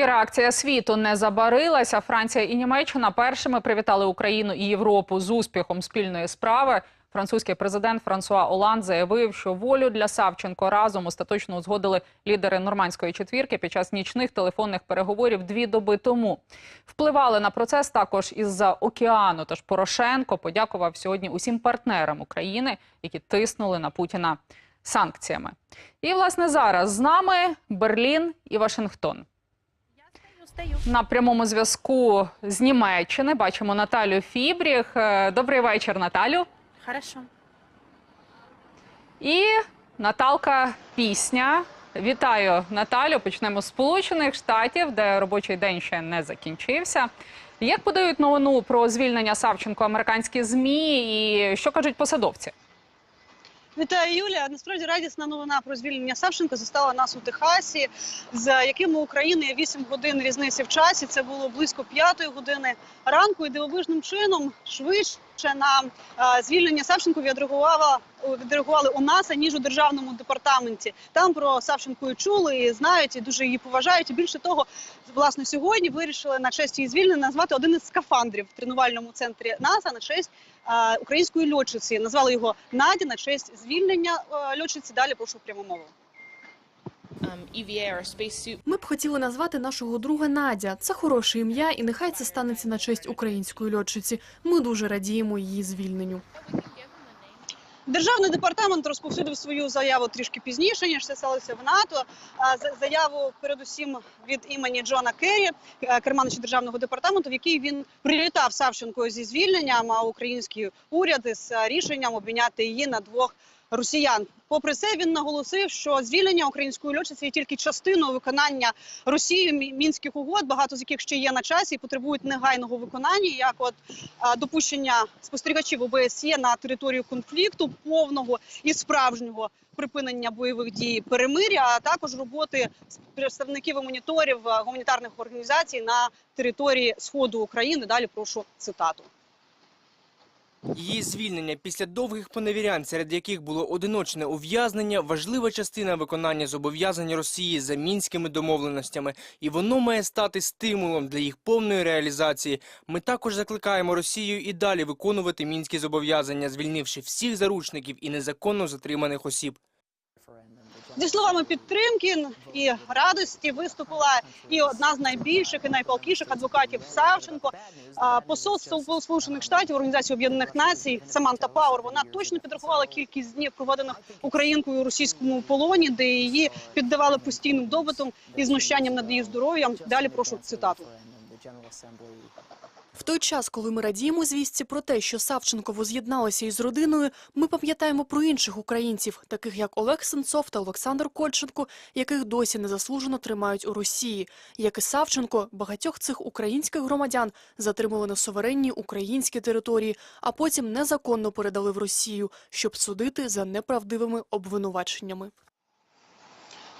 І реакція світу не забарилася. Франція і Німеччина першими привітали Україну і Європу з успіхом спільної справи. Французький президент Франсуа Оланд заявив, що волю для Савченко разом остаточно узгодили лідери нормандської четвірки під час нічних телефонних переговорів дві доби тому. Впливали на процес також із-за океану. Тож Порошенко подякував сьогодні усім партнерам України, які тиснули на Путіна санкціями. І власне зараз з нами Берлін і Вашингтон. На прямому зв'язку з Німеччини бачимо Наталю Фібріх. Е, Добрий вечір, Наталю. Хорошо. І Наталка Пісня. Вітаю, Наталю. Почнемо з Сполучених Штатів, де робочий день ще не закінчився. Як подають новину про звільнення Савченко американські змі, і що кажуть посадовці? Вітаю, Юлія. Насправді радісна новина про звільнення Савченко застала нас у Техасі, з яким у України є 8 годин різниці в часі. Це було близько 5 години ранку, і дивовижним чином швидше на звільнення Савченко відреагувала відреагували у НАСА, ніж у державному департаменті. Там про Савченко і чули, і знають, і дуже її поважають. І більше того, власне, сьогодні вирішили на честь її звільнення назвати один із скафандрів в тренувальному центрі НАСА на честь е, української льотчиці. Назвали його Надя на честь звільнення е, льотчиці. Далі прошу пряму мову. a spacesuit. Ми б хотіли назвати нашого друга Надя. Це хороше ім'я, і нехай це станеться на честь української льотчиці. Ми дуже радіємо її звільненню. Державний департамент розповсюдив свою заяву трішки пізніше, ніж це сталося в НАТО. Заяву передусім від імені Джона Керрі, е, керманича державного департаменту, в якій він прилітав Савченко зі звільненням, а український уряд з е, рішенням обміняти її на двох росіян. Попри це, він наголосив, що звільнення української льотчиці є тільки частиною виконання Росією мінських угод, багато з яких ще є на часі і потребують негайного виконання, як от допущення спостерігачів ОБСЄ на територію конфлікту повного і справжнього припинення бойових дій перемиря, а також роботи представників і моніторів гуманітарних організацій на території сходу України. Далі прошу цитату. Її звільнення після довгих поневірянь, серед яких було одиночне ув'язнення, важлива частина виконання зобов'язань Росії за мінськими домовленостями, і воно має стати стимулом для їх повної реалізації. Ми також закликаємо Росію і далі виконувати мінські зобов'язання, звільнивши всіх заручників і незаконно затриманих осіб. Зі словами підтримки і радості виступила і одна з найбільших і найпалкіших адвокатів Савченко. Посольство Сполучених Штатів Організації Об'єднаних Націй Саманта Пауер. Вона точно підрахувала кількість днів, проведених українкою у російському полоні, де її піддавали постійним добитом і знущанням над її здоров'ям. Далі прошу цитату. В той час, коли ми радіємо звістці про те, що Савченко воз'єдналася із родиною, ми пам'ятаємо про інших українців, таких як Олег Сенцов та Олександр Кольченко, яких досі незаслужено тримають у Росії. Як і Савченко, багатьох цих українських громадян затримали на суверенній українській території, а потім незаконно передали в Росію, щоб судити за неправдивими обвинуваченнями.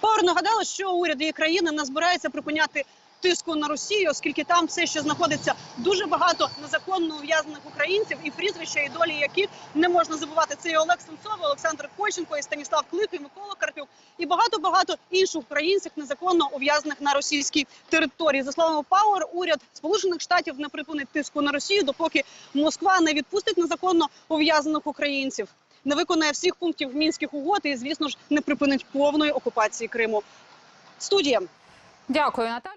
Пауер нагадала, що уряд її країни не збирається припиняти тиску на Росію, оскільки там все ще знаходиться дуже багато незаконно ув'язнених українців, і прізвища і долі яких не можна забувати. Це і Олег Сенцов, Олександр Кольченко, і Станіслав Клик, і Микола Карпюк, і багато багато інших українців незаконно ув'язнених на російській території. За словами Пауер, уряд Сполучених Штатів не припинить тиску на Росію, допоки Москва не відпустить незаконно ув'язнених українців. Не виконає всіх пунктів мінських угод і, звісно ж, не припинить повної окупації Криму. Студія. Дякую, Наталю.